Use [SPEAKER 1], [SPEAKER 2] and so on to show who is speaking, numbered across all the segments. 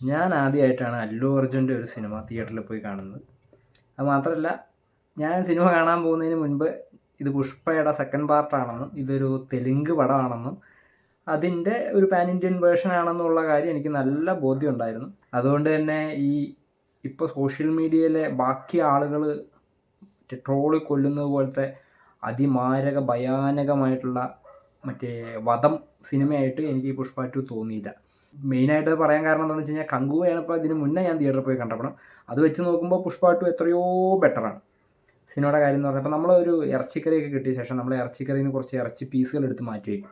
[SPEAKER 1] ഞാൻ ആദ്യമായിട്ടാണ് അല്ലു അർജുന്റെ ഒരു സിനിമ തിയേറ്ററിൽ പോയി കാണുന്നത്. അത് മാത്രമല്ല ഞാൻ സിനിമ കാണാൻ പോകുന്നതിന് മുൻപ് ഇത് പുഷ്പയുടെ സെക്കൻഡ് പാർട്ടാണെന്നും ഇതൊരു തെലുങ്ക് പടമാണെന്നും അതിന്റെ ഒരു പാൻ ഇന്ത്യൻ വേർഷൻ ആണെന്നുള്ള കാര്യം എനിക്ക് നല്ല ബോധ്യം ഉണ്ടായിരുന്നു. അതുകൊണ്ട് തന്നെ ഈ ഇപ്പോൾ സോഷ്യൽ മീഡിയയിലെ ബാക്കി ആളുകൾ ട്രോളി കൊല്ലുന്നത് പോലത്തെ അതിമാരക ഭയാനകമായിട്ടുള്ള മറ്റേ വധം സിനിമയായിട്ട് എനിക്ക് പുഷ്പ ടു തോന്നിയില്ല. മെയിനായിട്ട് പറയാൻ കാരണം എന്താണെന്ന് വെച്ച് കഴിഞ്ഞാൽ കങ്കുവയാണ് ഇപ്പോൾ ഇതിന് മുന്നേ ഞാൻ തിയേറ്ററിൽ പോയി കണ്ടപ്പോൾ അത് വെച്ച് നോക്കുമ്പോൾ പുഷ്പ ടു എത്രയോ ബെറ്ററാണ് സിനിമയുടെ കാര്യം എന്ന് പറഞ്ഞാൽ ഇപ്പോൾ നമ്മളൊരു ഇറച്ചിക്കറിയൊക്കെ കിട്ടിയ ശേഷം നമ്മൾ ഇറച്ചിക്കറിയിൽ നിന്ന് കുറച്ച് ഇറച്ചി പീസുകൾ എടുത്ത് മാറ്റി വയ്ക്കും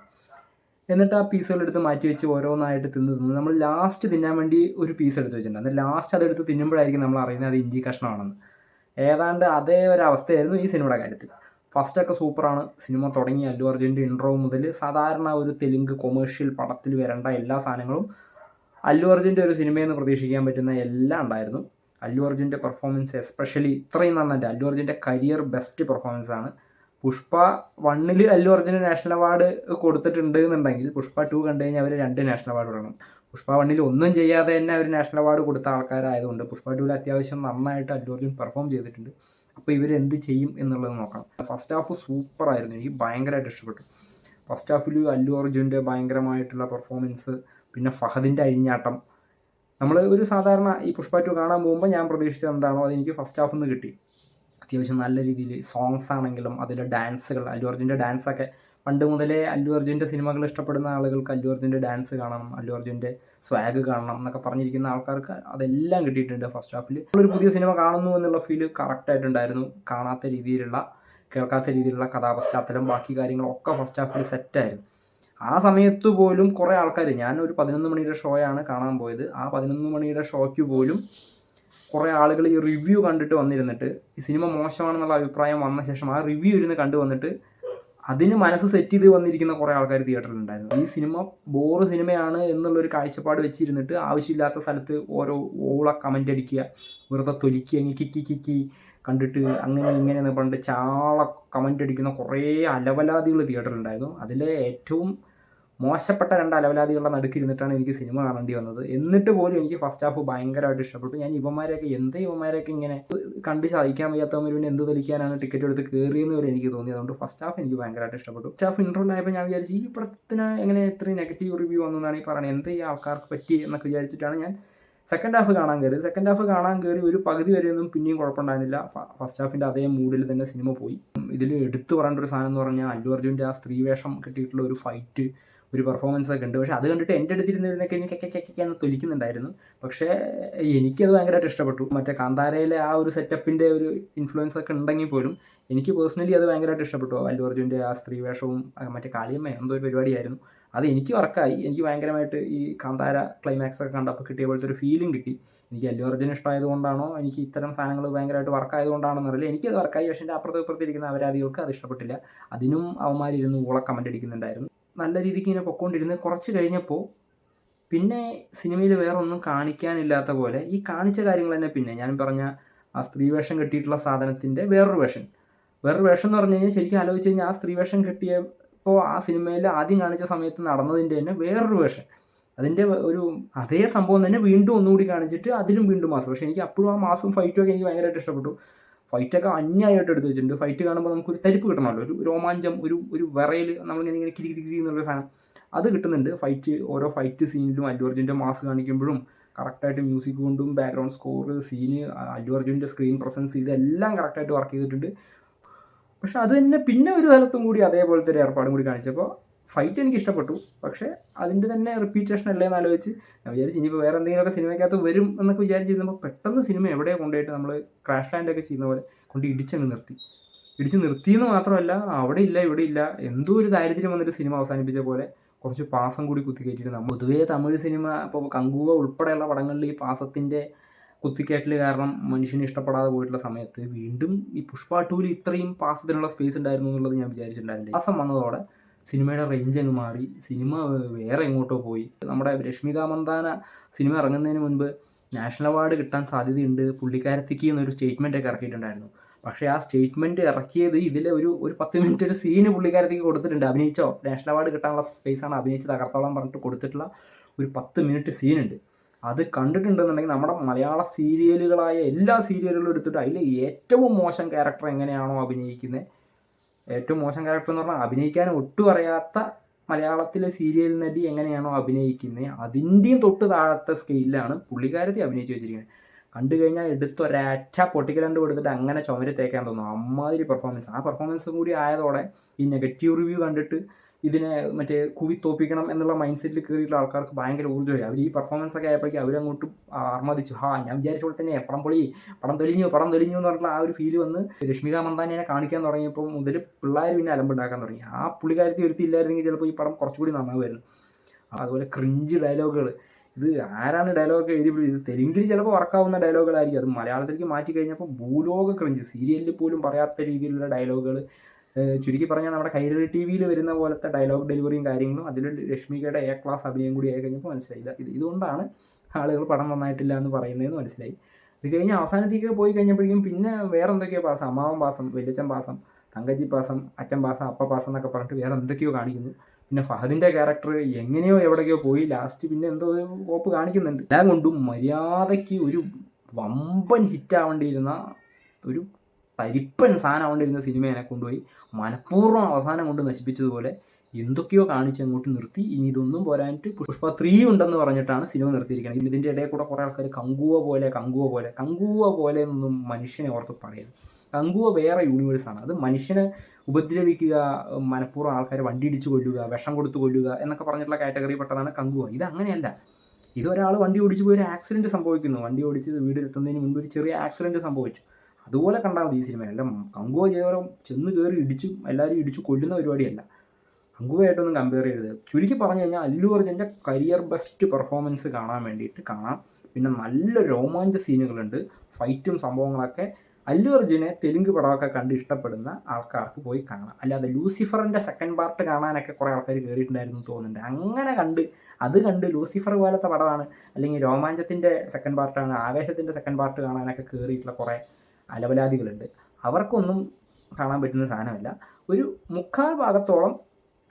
[SPEAKER 1] എന്നിട്ട് ആ പീസുകൾ എടുത്ത് മാറ്റി വെച്ച് ഓരോന്നായിട്ട് തിന്ന് തിന്ന് നമ്മൾ ലാസ്റ്റ് തിന്നാൻ വേണ്ടി ഒരു പീസ് എടുത്ത് വെച്ചിട്ടുണ്ട്. അത് ലാസ്റ്റ് അതെടുത്ത് തിന്നുമ്പോഴായിരിക്കും നമ്മൾ അറിയുന്നത് അത് ഇഞ്ചി കഷ്ണമാണെന്ന്. ഏതാണ്ട് അതേ ഒരു അവസ്ഥയായിരുന്നു ഈ സിനിമയുടെ കാര്യത്തിൽ ഫസ്റ്റൊക്കെ സൂപ്പറാണ്. സിനിമ തുടങ്ങി അല്ലു അർജുന്റെ ഇൻട്രോ മുതൽ സാധാരണ ഒരു തെലുങ്ക് കൊമേഴ്ഷ്യൽ പടത്തിൽ വരേണ്ട എല്ലാ സാധനങ്ങളും അല്ലു അർജുന്റെ ഒരു സിനിമയെന്ന് പ്രതീക്ഷിക്കാൻ പറ്റുന്ന എല്ലാം ഉണ്ടായിരുന്നു. അല്ലു അർജുന്റെ പെർഫോമൻസ് എസ്പെഷ്യലി ഇത്രയും നന്നായിട്ട് അല്ലു അർജുന്റെ കരിയർ ബെസ്റ്റ് പെർഫോമൻസ് ആണ്. പുഷ്പ വണ്ണിൽ അല്ലു അർജുന് നാഷണൽ അവാർഡ് കൊടുത്തിട്ടുണ്ട് എന്നുണ്ടെങ്കിൽ പുഷ്പ ടു കണ്ടു കഴിഞ്ഞാൽ അവർ രണ്ട് നാഷണൽ അവാർഡ് കൊടുക്കണം പുഷ്പ വണ്ണിൽ ഒന്നും ചെയ്യാതെ തന്നെ അവർ നാഷണൽ അവാർഡ് കൊടുത്ത ആൾക്കാരായതുകൊണ്ട് പുഷ്പ ടുവിൽ അത്യാവശ്യം നന്നായിട്ട് അല്ലു അർജുൻ പെർഫോം ചെയ്തിട്ടുണ്ട്. അപ്പോൾ ഇവർ എന്ത് ചെയ്യും എന്നുള്ളത് നോക്കണം. ഫസ്റ്റ് ഹാഫ് സൂപ്പറായിരുന്നു എനിക്ക് ഭയങ്കരമായിട്ട് ഇഷ്ടപ്പെട്ടു. ഫസ്റ്റ് ഹാഫിൽ അല്ലു അർജുന്റെ ഭയങ്കരമായിട്ടുള്ള പെർഫോമൻസ് പിന്നെ ഫഹദിന്റെ അഴിഞ്ഞാട്ടം. നമ്മൾ ഒരു സാധാരണ ഈ പുഷ്പ ടു കാണാൻ പോകുമ്പോൾ ഞാൻ പ്രതീക്ഷിച്ചത് എന്താണോ അതെനിക്ക് ഫസ്റ്റ് ഹാഫിൽ നിന്ന് കിട്ടി. അത്യാവശ്യം നല്ല രീതിയിൽ സോങ്സ് ആണെങ്കിലും അതിലെ ഡാൻസുകൾ അല്ലു അർജുന്റെ ഡാൻസൊക്കെ പണ്ട് മുതലേ അല്ലു അർജുന്റെ സിനിമകൾ ഇഷ്ടപ്പെടുന്ന ആളുകൾക്ക് അല്ലു അർജുന്റെ ഡാൻസ് കാണണം അല്ലു അർജുന്റെ സ്വാഗ് കാണണം എന്നൊക്കെ പറഞ്ഞിരിക്കുന്ന ആൾക്കാർക്ക് അതെല്ലാം കിട്ടിയിട്ടുണ്ട് ഫസ്റ്റ് ഹാഫിൽ ഒരു പുതിയ സിനിമ കാണുന്നു എന്നുള്ള ഫീൽ കറക്റ്റായിട്ടുണ്ടായിരുന്നു കാണാത്ത രീതിയിലുള്ള കേൾക്കാത്ത രീതിയിലുള്ള കഥാപശ്ചാത്തലം ബാക്കി കാര്യങ്ങളൊക്കെ ഫസ്റ്റ് ഹാഫിൽ സെറ്റായിരുന്നു ആ സമയത്ത് പോലും കുറേ ആൾക്കാർ ഞാൻ ഒരു പതിനൊന്ന് മണിയുടെ ഷോയാണ് കാണാൻ പോയത്. ആ പതിനൊന്ന് മണിയുടെ ഷോയ്ക്ക് പോലും കുറേ ആളുകൾ ഈ റിവ്യൂ കണ്ടിട്ട് വന്നിരുന്നിട്ട് ഈ സിനിമ മോശമാണെന്നുള്ള അഭിപ്രായം വന്ന ശേഷം ആ റിവ്യൂ ഇരുന്ന് കണ്ടു വന്നിട്ട് അതിന് മനസ്സ് സെറ്റ് ചെയ്ത് വന്നിരിക്കുന്ന കുറേ ആൾക്കാർ തിയേറ്ററിൽ ഉണ്ടായിരുന്നു. ഈ സിനിമ ബോറ് സിനിമയാണ് എന്നുള്ളൊരു കാഴ്ചപ്പാട് വെച്ചിരുന്നിട്ട് ആവശ്യമില്ലാത്ത സ്ഥലത്ത് ഓരോ ഓള കമന്റ് അടിക്കുക വെറുതെ തൊലിക്കുക അങ്ങ് കിക്കി കിക്കി കണ്ടിട്ട് അങ്ങനെ ഇങ്ങനെ പറഞ്ഞിട്ട് ചാള കമന്റ് അടിക്കുന്ന കുറേ അലവലാതികൾ തിയേറ്ററിലുണ്ടായിരുന്നു അതിലെ ഏറ്റവും മോശപ്പെട്ട രണ്ട് അലവലാദികളുടെ നടുക്കിരുന്നിട്ടാണ് എനിക്ക് സിനിമ കാണേണ്ടി വന്നത്. എന്നിട്ട് പോലും എനിക്ക് ഫസ്റ്റ് ഹാഫ് ഭയങ്കരമായിട്ട് ഇഷ്ടപ്പെട്ടു. ഞാൻ ഇവന്മാരെയൊക്കെ എന്ത് ഇവന്മാരെയൊക്കെ ഇങ്ങനെ കണ്ട് സാധിക്കാൻ വയ്യാത്തവർ എന്ത് തെളിക്കാനാണ് ടിക്കറ്റ് എടുത്ത് കയറിയെന്ന് വരെ എനിക്ക് തോന്നി. അതുകൊണ്ട് ഫസ്റ്റ് ഹാഫ് എനിക്ക് ഭയങ്കരമായിട്ട് ഇഷ്ടപ്പെട്ടു. ഫസ്റ്റ് ഹാഫ് ഇൻട്രോൾ ആയപ്പോൾ ഞാൻ വിചാരിച്ചു ഈ പടത്തിന് എങ്ങനെ ഇത്രയും നെഗറ്റീവ് റിവ്യൂ വന്നതാണ് ഈ പറയുന്നത്. എന്ത് ഈ ആൾക്കാർക്ക് പറ്റി എന്നൊക്കെ വിചാരിച്ചിട്ടാണ് ഞാൻ സെക്കൻഡ് ഹാഫ് കാണാൻ കയറി സെക്കൻഡ് ഹാഫ് കാണാൻ കയറി ഒരു പകുതി വരെയൊന്നും പിന്നെയും കുഴപ്പമുണ്ടായിരുന്നില്ല. ഫസ്റ്റ് ഹാഫിന്റെ അതേ മൂഡിൽ തന്നെ സിനിമ പോയി. ഇതിൽ എടുത്തു പറയേണ്ട ഒരു സാധനം എന്ന് പറഞ്ഞാൽ അല്ലു അർജുന്റെ ആ സ്ത്രീവേഷം കിട്ടിയിട്ടുള്ള ഒരു ഫൈറ്റ് ഒരു പെർഫോമൻസ് ഒക്കെ ഉണ്ട്. പക്ഷേ അത് കണ്ടിട്ട് എന്റെ അടുത്തിരുന്നൊക്കെ എനിക്ക് കെക്കെ എന്ന് തൊലിക്കുന്നുണ്ടായിരുന്നു. പക്ഷേ എനിക്കത് ഭയങ്കരമായിട്ട് ഇഷ്ടപ്പെട്ടു. മറ്റേ കാന്താരയിലെ ആ ഒരു സെറ്റപ്പിന്റെ ഒരു ഇൻഫ്ലുവൻസ് ഒക്കെ ഉണ്ടെങ്കിൽ പോലും എനിക്ക് പേഴ്സണലി അത് ഭയങ്കരമായിട്ട് ഇഷ്ടപ്പെട്ടു. അല്ലു അർജുന്റെ ആ സ്ത്രീ വേഷവും മറ്റേ കാളിയമ്മ എന്തോ ഒരു പരിപാടിയായിരുന്നു. അത് എനിക്ക് വർക്കായി എനിക്ക് ഭയങ്കരമായിട്ട് ഈ കാന്താര ക്ലൈമാക്സ് ഒക്കെ കണ്ടപ്പോൾ കിട്ടിയ പോലത്തെ ഒരു ഫീലിംഗ് കിട്ടി. എനിക്ക് അല്ലു അർജുൻ ഇഷ്ടമായതുകൊണ്ടാണോ? എനിക്ക് ഇത്തരം സാധനങ്ങൾ ഭയങ്കരമായിട്ട് വർക്കായതുകൊണ്ടാണെന്ന് അറിയില്ല എനിക്കത് വർക്കായി. പക്ഷേ എന്റെ അപ്പുറത്ത് ഇപ്പുറത്തിരിക്കുന്ന അവരാദികൾക്ക് അത് ഇഷ്ടപ്പെട്ടില്ല. അതിനും അവന്മാരിരുന്ന് ഊള കമന്റ് അടിക്കുന്നുണ്ടായിരുന്നു. നല്ല രീതിക്ക് ഇങ്ങനെ പൊക്കോണ്ടിരുന്ന് കുറച്ച് കഴിഞ്ഞപ്പോൾ പിന്നെ സിനിമയിൽ വേറെ ഒന്നും കാണിക്കാനില്ലാത്ത പോലെ ഈ കാണിച്ച കാര്യങ്ങൾ തന്നെ പിന്നെ ഞാൻ പറഞ്ഞ ആ സ്ത്രീ വേഷം കെട്ടിയിട്ടുള്ള സാധനത്തിന്റെ വേറൊരു വേഷൻ വേറൊരു വേഷം എന്ന് പറഞ്ഞു കഴിഞ്ഞാൽ ശരിക്കും ആലോചിച്ച് കഴിഞ്ഞാൽ ആ സ്ത്രീ വേഷം കെട്ടിയപ്പോൾ ആ സിനിമയിൽ ആദ്യം കാണിച്ച സമയത്ത് നടന്നതിന്റെ തന്നെ വേറൊരു വേഷൻ അതിന്റെ ഒരു അതേ സംഭവം തന്നെ വീണ്ടും ഒന്നുകൂടി കാണിച്ചിട്ട് അതിലും വീണ്ടും മാസം. പക്ഷേ എനിക്ക് അപ്പോഴും ആ മാസം ഫൈറ്റും ഒക്കെ എനിക്ക് ഭയങ്കരമായിട്ട് ഇഷ്ടപ്പെട്ടു. ഫൈറ്റൊക്കെ അന്യായിട്ട് എടുത്ത് വെച്ചിട്ടുണ്ട്. ഫൈറ്റ് കാണുമ്പോൾ നമുക്ക് ഒരു തരിപ്പ് കിട്ടണമല്ലോ. ഒരു രോമാഞ്ചം ഒരു ഒരു വിറയിൽ നമ്മളിങ്ങനെ ഇങ്ങനെ കിരി കിരി എന്നുള്ള സാധനം. അത് കിട്ടുന്നുണ്ട്. ഫൈറ്റ് ഓരോ ഫൈറ്റ് സീനിലും അല്ലു അർജുന്റെ മാസ് കാണിക്കുമ്പോഴും കറക്റ്റായിട്ട് മ്യൂസിക് കൊണ്ടും ബാക്ക്ഗ്രൗണ്ട് സ്കോർ സീന് അല്ലു അർജുന്റെ സ്ക്രീൻ പ്രസൻസ് ഇതെല്ലാം കറക്റ്റായിട്ട് വർക്ക് ചെയ്തിട്ടുണ്ട്. പക്ഷെ അത് തന്നെ പിന്നെ ഒരു തലത്തും കൂടി അതേപോലത്തെ ഒരു ഏർപ്പാടും കൂടി കാണിച്ചപ്പോൾ ഫൈറ്റ് എനിക്ക് ഇഷ്ടപ്പെട്ടു പക്ഷേ അതിന്റെ തന്നെ റിപ്പീറ്റേഷൻ അല്ലേ എന്ന് ആലോചിച്ച് ഞാൻ വിചാരിച്ചു ഇനിയിപ്പോൾ വേറെ എന്തെങ്കിലുമൊക്കെ സിനിമയ്ക്കകത്ത് വരും എന്നൊക്കെ വിചാരിച്ചിരുന്നപ്പോൾ പെട്ടെന്ന് സിനിമ എവിടെ കൊണ്ടുപോയിട്ട് നമ്മൾ ക്രാഷ് ലാൻഡൊക്കെ ചെയ്യുന്ന പോലെ കൊണ്ട് ഇടിച്ചങ്ങ് നിർത്തി. ഇടിച്ച് നിർത്തിയെന്ന് മാത്രമല്ല അവിടെ ഇല്ല ഇവിടെ ഇല്ല എന്തോ ഒരു ദാരിദ്ര്യം വന്നിട്ട് സിനിമ അവസാനിപ്പിച്ച പോലെ കുറച്ച് പാസം കൂടി കുത്തിക്കയറ്റിയിട്ട് നമ്മൾ പൊതുവേ തമിഴ് സിനിമ ഇപ്പോൾ കങ്കുവ ഉൾപ്പെടെയുള്ള പടങ്ങളിൽ ഈ പാസത്തിന്റെ കുത്തിക്കയറ്റൽ കാരണം മനുഷ്യന് ഇഷ്ടപ്പെടാതെ പോയിട്ടുള്ള സമയത്ത് വീണ്ടും ഈ പുഷ്പ ടൂവിൽ ഇത്രയും പാസത്തിനുള്ള സ്പേസ് ഉണ്ടായിരുന്നു എന്നുള്ളത് ഞാൻ വിചാരിച്ചിട്ടുണ്ടായിരുന്നില്ല. പാസം വന്നതോടെ സിനിമയുടെ റേഞ്ച് അങ്ങ് മാറി. സിനിമ വേറെ എങ്ങോട്ടോ പോയി. നമ്മുടെ രശ്മിക മന്ദാന സിനിമ ഇറങ്ങുന്നതിന് മുൻപ് നാഷണൽ അവാർഡ് കിട്ടാൻ സാധ്യതയുണ്ട്. പുള്ളിക്കാരത്തിക്ക് എന്നൊരു സ്റ്റേറ്റ്മെന്റ് ഒക്കെ ഇറക്കിയിട്ടുണ്ടായിരുന്നു. പക്ഷേ ആ സ്റ്റേറ്റ്മെന്റ് ഇറക്കിയത് ഇതിൽ ഒരു ഒരു പത്ത് മിനിറ്റ് ഒരു സീന് പുള്ളിക്കാരത്തേക്ക് കൊടുത്തിട്ടുണ്ട്. അഭിനയിച്ചോ? നാഷണൽ അവാർഡ് കിട്ടാനുള്ള സ്പേസാണ് അഭിനയിച്ച് തകർത്തോളം പറഞ്ഞിട്ട് കൊടുത്തിട്ടുള്ള ഒരു പത്ത് മിനിറ്റ് സീനുണ്ട് അത് കണ്ടിട്ടുണ്ടെന്നുണ്ടെങ്കിൽ നമ്മുടെ മലയാള സീരിയലുകളായ എല്ലാ സീരിയലുകളും എടുത്തിട്ട് അതിൽ ഏറ്റവും മോശം ക്യാരക്ടർ എങ്ങനെയാണോ അഭിനയിക്കുന്നത്? ഏറ്റവും മോശം ക്യാരക്ടർ എന്ന് പറഞ്ഞാൽ അഭിനയിക്കാൻ ഒട്ടും അറിയാത്ത മലയാളത്തിലെ സീരിയൽ നടി എങ്ങനെയാണോ അഭിനയിക്കുന്നത് അതിന്റെയും തൊട്ട് താഴത്തെ സ്കെയിലാണ് പുള്ളിക്കാരത്തി അഭിനയിച്ച് വെച്ചിരിക്കുന്നത് കണ്ടു കഴിഞ്ഞാൽ എടുത്തൊരറ്റ പൊട്ടിക്കലണ്ട് കൊടുത്തിട്ട് അങ്ങനെ ചുമര തേക്കാൻ തോന്നും. അമ്മാതിരി പെർഫോമൻസ് ആ പെർഫോമൻസും കൂടി ആയതോടെ ഈ നെഗറ്റീവ് റിവ്യൂ കണ്ടിട്ട് ഇതിനെ മറ്റേ കുവി തോപ്പിക്കണം എന്നുള്ള മൈൻഡ് സെറ്റിൽ കയറിയിട്ടുള്ള ആൾക്കാർക്ക് ഭയങ്കര ഊർജമായി. അവർ ഈ പെർഫോമൻസ് ഒക്കെ ആയപ്പോഴേക്കും അവരങ്ങോട്ട് ആർമാദിച്ചു. ഹാ ഞാൻ വിചാരിച്ച പോലെ തന്നെ പടം പൊളി പടം തെളിഞ്ഞു പടം തെളിഞ്ഞു എന്ന് പറഞ്ഞിട്ടുള്ള ആ ഒരു ഫീൽ വന്ന് രശ്മിക മന്ദാനിനെ കാണിക്കാൻ തുടങ്ങിയപ്പോൾ മുതൽ പിള്ളേർ പിന്നെ അലമ്പുണ്ടാക്കാൻ തുടങ്ങി. ആ പുള്ളിക്കാരത്തി ഒരുത്തി ഇല്ലായിരുന്നെങ്കിൽ ചിലപ്പോൾ ഈ പടം കുറച്ചുകൂടി നന്നാവുമായിരുന്നു. അതുപോലെ ക്രിഞ്ച് ഡയലോഗുകൾ ഇത് ആരാണ് ഡയലോഗൊക്കെ എഴുതി ഇത് തെലുങ്കിൽ ചിലപ്പോൾ വർക്കാവുന്ന ഡയലോഗുകളായിരിക്കും അത് മലയാളത്തിലേക്ക് മാറ്റി കഴിഞ്ഞപ്പോൾ ഭൂലോക ക്രിഞ്ച് സീരിയലിൽ പോലും പറയാത്ത രീതിയിലുള്ള ഡയലോഗുകൾ ചുരുക്കി പറഞ്ഞാൽ നമ്മുടെ കൈരളി ടി വിയിൽ വരുന്ന പോലത്തെ ഡയലോഗ് ഡെലിവറിയും കാര്യങ്ങളും അതിൽ രശ്മികയുടെ എ ക്ലാസ് അഭിനയം കൂടി ആയി കഴിഞ്ഞപ്പോൾ മനസ്സിലായി. ഇത് ഇത് ഇതുകൊണ്ടാണ് ആളുകൾ പടം നന്നായിട്ടില്ല എന്ന് പറയുന്നതെന്ന് മനസ്സിലായി. ഇത് കഴിഞ്ഞ് അവസാനത്തേക്ക് പോയി കഴിഞ്ഞപ്പോഴേക്കും പിന്നെ വേറെ എന്തൊക്കെയോ പാസം? അമ്മാവൻ പാസം വലിയച്ചൻ പാസം തങ്കജി പാസം അച്ഛൻ പാസം അപ്പ പാസം എന്നൊക്കെ പറഞ്ഞിട്ട് വേറെ എന്തൊക്കെയോ കാണിക്കുന്നു. പിന്നെ ഫഹദിന്റെ ക്യാരക്ടർ എങ്ങനെയോ എവിടെയൊക്കെയോ പോയി. ലാസ്റ്റ് പിന്നെ എന്തോ കോപ്പ് കാണിക്കുന്നുണ്ട്. എല്ലാം കൊണ്ടും മര്യാദയ്ക്ക് ഒരു വമ്പൻ ഹിറ്റാവേണ്ടിയിരുന്ന ഒരു തരിപ്പൻ സാധനമാകൊണ്ടിരുന്ന സിനിമയെ കൊണ്ടുപോയി മനഃപൂർവം അവസാനം കൊണ്ട് നശിപ്പിച്ചതുപോലെ എന്തൊക്കെയോ കാണിച്ച് അങ്ങോട്ട് നിർത്തി. ഇനി ഇതൊന്നും പോരാഞ്ഞിട്ട് പുഷ്പ ത്രീ ഉണ്ടെന്ന് പറഞ്ഞിട്ടാണ് സിനിമ നിർത്തിയിരിക്കുന്നത്. ഇതിന്റെ ഇടയിൽ കൂടെ കുറേ ആൾക്കാർ കങ്കുവ പോലെ കങ്കുവ പോലെ കങ്കുവ പോലെ എന്നൊന്നും മനുഷ്യനെ ഓർത്ത് പറയരുത്. കങ്കുവ വേറെ യൂണിവേഴ്സാണ് അത് മനുഷ്യനെ ഉപദ്രവിക്കുക മനഃപൂർവം ആൾക്കാരെ വണ്ടി ഇടിച്ച് കൊല്ലുക വിഷം കൊടുത്ത് കൊല്ലുക എന്നൊക്കെ പറഞ്ഞിട്ടുള്ള കാറ്റഗറി പെട്ടതാണ് കങ്കുവ. ഇത് അങ്ങനെയല്ല. ഇതൊരാൾ വണ്ടി ഓടിച്ച് പോയി ഒരു ആക്സിഡന്റ് സംഭവിക്കുന്നു. വണ്ടി ഓടിച്ച് വീട്ടിലെത്തുന്നതിന് മുൻപ് ഒരു ചെറിയ ആക്സിഡന്റ് സംഭവിച്ചു. അതുപോലെ കണ്ടാൽ മതി ഈ സിനിമ അല്ല കങ്കുവ ചെയ്തവരും ചെന്ന് കയറി ഇടിച്ചു എല്ലാവരും ഇടിച്ചു കൊല്ലുന്ന പരിപാടിയല്ല. കങ്കുവയായിട്ടൊന്നും കമ്പയർ ചെയ്യരുത്. ചുരുക്കി പറഞ്ഞു കഴിഞ്ഞാൽ അല്ലു അർജുന്റെ കരിയർ ബെസ്റ്റ് പെർഫോമൻസ് കാണാൻ വേണ്ടിയിട്ട് കാണാം. പിന്നെ നല്ല രോമാഞ്ച സീനുകളുണ്ട്. ഫൈറ്റും സംഭവങ്ങളൊക്കെ അല്ലു അർജുനെ തെലുങ്ക് പടമൊക്കെ കണ്ട് ഇഷ്ടപ്പെടുന്ന ആൾക്കാർക്ക് പോയി കാണാം. അല്ലാതെ ലൂസിഫറിന്റെ സെക്കൻഡ് പാർട്ട് കാണാനൊക്കെ കുറേ ആൾക്കാർ കയറിയിട്ടുണ്ടായിരുന്നു തോന്നുന്നുണ്ട്. അങ്ങനെ കണ്ട് അത് കണ്ട് ലൂസിഫർ പോലത്തെ പടമാണ് അല്ലെങ്കിൽ രോമാഞ്ചത്തിന്റെ സെക്കൻഡ് പാർട്ടാണ് ആവേശത്തിന്റെ സെക്കൻഡ് പാർട്ട് കാണാനൊക്കെ കയറിയിട്ടുള്ള കുറേ അലവലാദികളുണ്ട്. അവർക്കൊന്നും കാണാൻ പറ്റുന്ന സാധനമല്ല. ഒരു മുക്കാൽ ഭാഗത്തോളം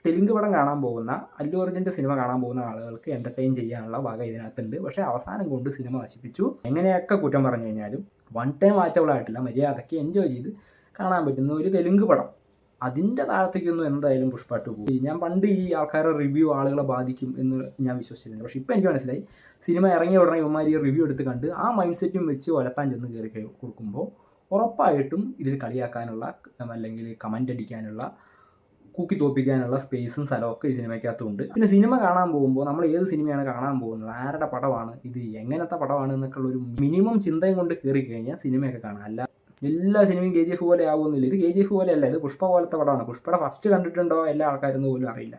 [SPEAKER 1] തെലുങ്ക് പടം കാണാൻ പോകുന്ന അല്ലു അർജുന്റെ സിനിമ കാണാൻ പോകുന്ന ആളുകൾക്ക് എന്റർടൈൻ ചെയ്യാനുള്ള ഭാഗം ഇതിനകത്തുണ്ട്. പക്ഷേ അവസാനം കൊണ്ട് സിനിമ നശിപ്പിച്ചു. എങ്ങനെയൊക്കെ കുറ്റം പറഞ്ഞു കഴിഞ്ഞാലും വൺ ടൈം വാച്ചബിൾ ആയിട്ടില്ല. മര്യാദയ്ക്ക് എൻജോയ് ചെയ്ത് കാണാൻ പറ്റുന്ന ഒരു തെലുങ്ക് പടം. അതിന്റെ താഴത്തേക്കൊന്നും എന്തായാലും പുഷ്പാട്ട് പോയി ഞാൻ പണ്ട് ഈ ആൾക്കാരുടെ റിവ്യൂ ആളുകളെ ബാധിക്കും എന്ന് ഞാൻ വിശ്വസിച്ചിരുന്നു പക്ഷേ ഇപ്പം എനിക്ക് മനസ്സിലായി. സിനിമ ഇറങ്ങിയ ഉടനെ ഇവന്മാർ ഈ റിവ്യൂ എടുത്ത് കണ്ട് ആ മൈൻഡ് സെറ്റും വെച്ച് ഒലത്താൻ ചെന്ന് കയറി കൊടുക്കുമ്പോൾ ഉറപ്പായിട്ടും ഇതിൽ കളിയാക്കാനുള്ള അല്ലെങ്കിൽ കമന്റ് അടിക്കാനുള്ള കൂക്കി തോപ്പിക്കാനുള്ള സ്പേസും സ്ഥലമൊക്കെ ഈ സിനിമയ്ക്കകത്തുണ്ട്. പിന്നെ സിനിമ കാണാൻ പോകുമ്പോൾ നമ്മൾ ഏത് സിനിമയാണ് കാണാൻ പോകുന്നത് ആരുടെ പടമാണ് ഇത് എങ്ങനത്തെ പടമാണ് എന്നൊക്കെ ഒരു മിനിമം ചിന്തയും കൊണ്ട് കയറി കഴിഞ്ഞാൽ സിനിമയൊക്കെ കാണാം. അല്ല എല്ലാ സിനിമയും കെ ജി എഫ് പോലെ ആവുന്നില്ല ഇത് കെ ജി എഫ് പോലെ അല്ല ഇത് പുഷ്പ പോലത്തെ പടമാണ്. പുഷ്പയുടെ ഫസ്റ്റ് കണ്ടിട്ടുണ്ടോ എല്ലാ ആൾക്കാരും പോലും അറിയില്ല.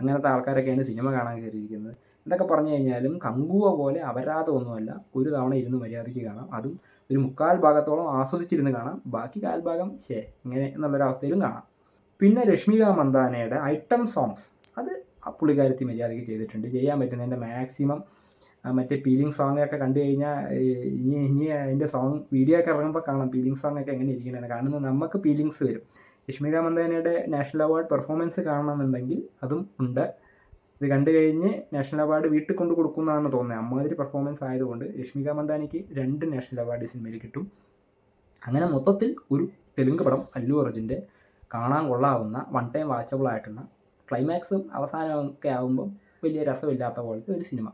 [SPEAKER 1] അങ്ങനത്തെ ആൾക്കാരൊക്കെയാണ് സിനിമ കാണാൻ കയറിയിരിക്കുന്നത് എന്തൊക്കെ പറഞ്ഞു കഴിഞ്ഞാലും കങ്കുവ പോലെ അപരാധമൊന്നുമല്ല. ഒരു തവണ ഇരുന്ന് മര്യാദയ്ക്ക് കാണാം. അതും ഒരു മുക്കാൽ ഭാഗത്തോളം ആസ്വദിച്ചിരുന്ന് കാണാം. ബാക്കി കാൽഭാഗം ഛേ ഇങ്ങനെ എന്നുള്ളൊരവസ്ഥയിലും കാണാം. പിന്നെ രശ്മിക മന്ദാനയുടെ ഐറ്റം സോങ്സ്. അത് പുള്ളിക്കാരത്തി മര്യാദയ്ക്ക് ചെയ്തിട്ടുണ്ട്. ചെയ്യാൻ പറ്റുന്നതിന്റെ മാക്സിമം മറ്റേ പീലിംഗ് സോങ് ഒക്കെ കണ്ടു കഴിഞ്ഞാൽ ഇനി ഇനി അതിന്റെ സോങ് വീഡിയോ ഒക്കെ ഇറങ്ങുമ്പോൾ കാണാം. പീലിംഗ് സോങ് ഒക്കെ എങ്ങനെ ഇരിക്കണമെന്ന് കാണുന്നത് നമുക്ക് പീലിങ്സ് വരും. രശ്മിക മന്ദാനയുടെ നാഷണൽ അവാർഡ് പെർഫോമൻസ് കാണണമെന്നുണ്ടെങ്കിൽ അതും ഉണ്ട്. ഇത് കണ്ടു കഴിഞ്ഞ് നാഷണൽ അവാർഡ് വീട്ടിൽ കൊണ്ട് കൊടുക്കുന്നതാണ് തോന്നുന്നത്. അമ്മാതിരി പെർഫോമൻസ് ആയതുകൊണ്ട് രശ്മിക മന്ദാനിക്ക് രണ്ട് നാഷണൽ അവാർഡ് സിനിമയിൽ കിട്ടും. അങ്ങനെ മൊത്തത്തിൽ ഒരു തെലുങ്ക് പടം അല്ലു അർജുന്റെ കാണാൻ കൊള്ളാവുന്ന വൺ ടൈം വാച്ചബിൾ ആയിട്ടുള്ള ക്ലൈമാക്സും അവസാനമൊക്കെ ആകുമ്പം വലിയ രസമില്ലാത്ത പോലത്തെ ഒരു സിനിമ